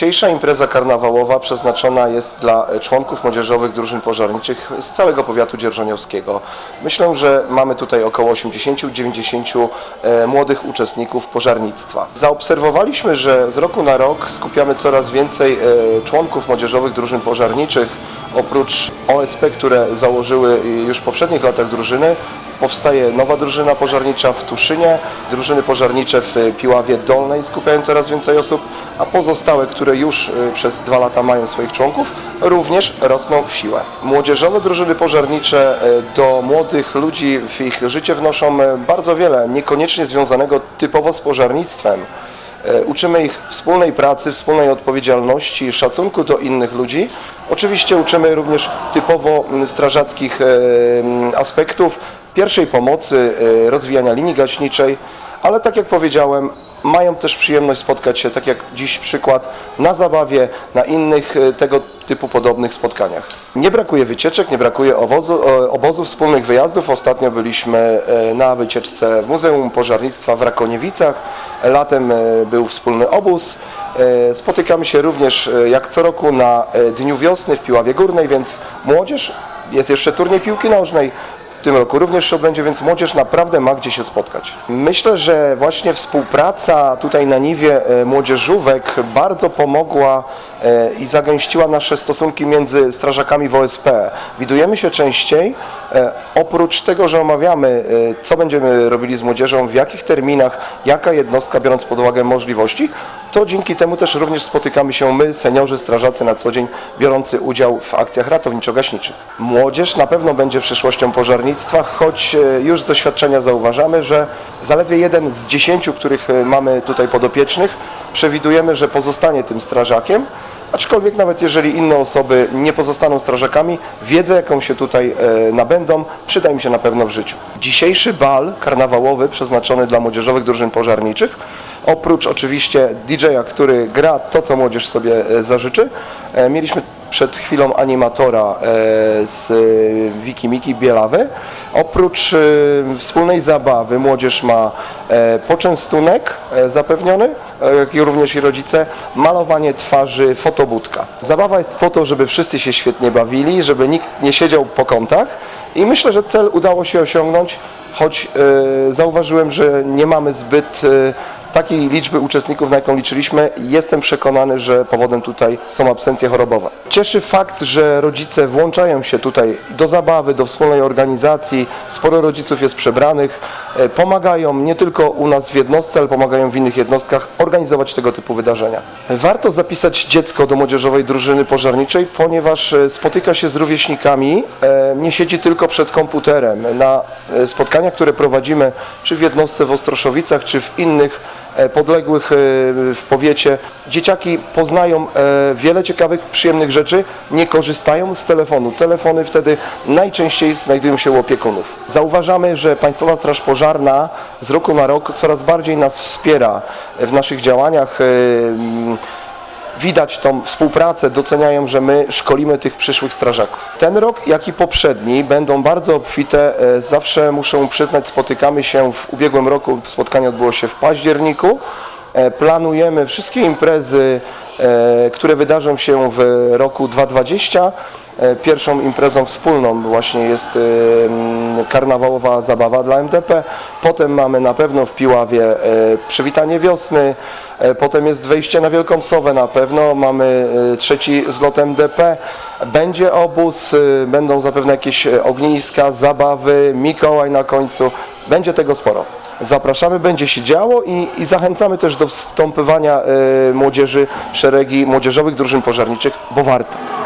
Dzisiejsza impreza karnawałowa przeznaczona jest dla członków młodzieżowych drużyn pożarniczych z całego powiatu dzierżoniowskiego. Myślę, że mamy tutaj około 80-90 e, młodych uczestników pożarnictwa. Zaobserwowaliśmy, że z roku na rok skupiamy coraz więcej e, członków młodzieżowych drużyn pożarniczych. Oprócz OSP, które założyły już w poprzednich latach drużyny, Powstaje nowa drużyna pożarnicza w Tuszynie, drużyny pożarnicze w Piławie Dolnej skupiają coraz więcej osób, a pozostałe, które już y, przez dwa lata mają swoich członków, również rosną w siłę. Młodzieżowe drużyny pożarnicze y, do młodych ludzi w ich życie wnoszą bardzo wiele, niekoniecznie związanego typowo z pożarnictwem. E, Uczymy ich wspólnej pracy, wspólnej odpowiedzialności, szacunku do innych ludzi. Oczywiście uczymy również typowo mm, strażackich e, mm, aspektów pierwszej pomocy, e, rozwijania linii gaśniczej, ale tak jak powiedziałem, mają też przyjemność spotkać się, tak jak dziś przykład, na zabawie, na innych e, tego typu podobnych spotkaniach. Nie brakuje wycieczek, nie brakuje owozu, e, obozów, wspólnych wyjazdów. Ostatnio byliśmy e, na wycieczce w Muzeum Pożarnictwa w Rakoniewicach. Latem był wspólny obóz. Spotykamy się również jak co roku na Dniu Wiosny w Piławie Górnej, więc młodzież, jest jeszcze turniej piłki nożnej, w tym roku również się odbędzie, więc młodzież naprawdę ma gdzie się spotkać. Myślę, że właśnie współpraca tutaj na niwie e, młodzieżówek bardzo pomogła i zagęściła nasze stosunki między strażakami w OSP. Widujemy się częściej, e, oprócz tego, że omawiamy, e, co będziemy robili z młodzieżą, w jakich terminach, jaka jednostka, biorąc pod uwagę możliwości, to dzięki temu też również spotykamy się my, seniorzy, strażacy na co dzień, biorący udział w akcjach ratowniczo-gaśniczych. Młodzież na pewno będzie przyszłością pożarnictwa, choć e, już z doświadczenia zauważamy, że zaledwie jeden z dziesięciu, których mamy tutaj podopiecznych, przewidujemy, że pozostanie tym strażakiem, Aczkolwiek nawet jeżeli inne osoby nie pozostaną strażakami, wiedzę jaką się tutaj e, nabędą, przyda im się na pewno w życiu. Dzisiejszy bal karnawałowy przeznaczony dla młodzieżowych drużyn pożarniczych, oprócz oczywiście DJ-a, który gra to, co młodzież sobie e, zażyczy, e, mieliśmy przed chwilą animatora e, z e, Wiki Miki Bielawy. Oprócz e, wspólnej zabawy młodzież ma e, poczęstunek zapewniony, jak i również i rodzice, malowanie twarzy, fotobudka. Zabawa jest po to, żeby wszyscy się świetnie bawili, żeby nikt nie siedział po kątach i myślę, że cel udało się osiągnąć, choć zauważyłem, że nie mamy zbyt takiej liczby uczestników, na jaką liczyliśmy, jestem przekonany, że powodem tutaj są absencje chorobowe. Cieszy fakt, że rodzice włączają się tutaj do zabawy, do wspólnej organizacji. Sporo rodziców jest przebranych, e, pomagają nie tylko u nas w jednostce, ale pomagają w innych jednostkach organizować tego typu wydarzenia. Warto zapisać dziecko do młodzieżowej drużyny pożarniczej, ponieważ e, spotyka się z rówieśnikami, e, nie siedzi tylko przed komputerem. Na spotkaniach, które prowadzimy, czy w jednostce w Ostroszowicach, czy w innych podległych e, w powiecie. Dzieciaki poznają e, wiele ciekawych, przyjemnych rzeczy, nie korzystają z telefonu. Telefony wtedy najczęściej znajdują się u opiekunów. Zauważamy, że Państwowa Straż Pożarna z roku na rok coraz bardziej nas wspiera w naszych działaniach. Widać tą współpracę, doceniają, że my szkolimy tych przyszłych strażaków. Ten rok, jak i poprzedni, będą bardzo obfite. E, Zawsze muszę przyznać, spotykamy się w ubiegłym roku, spotkanie odbyło się w październiku. E, Planujemy wszystkie imprezy, e, które wydarzą się w roku 2020. E, Pierwszą imprezą wspólną właśnie jest karnawałowa zabawa dla MDP. Potem mamy na pewno w Piławie e, przywitanie wiosny. E, Potem jest wejście na Wielką Sowę na pewno. Mamy e, trzeci zlot MDP. Będzie obóz, będą zapewne jakieś ogniska, zabawy, Mikołaj na końcu. Będzie tego sporo. Zapraszamy, będzie się działo i, i zachęcamy też do wstąpywania e, młodzieży w szeregi młodzieżowych drużyn pożarniczych, bo warto.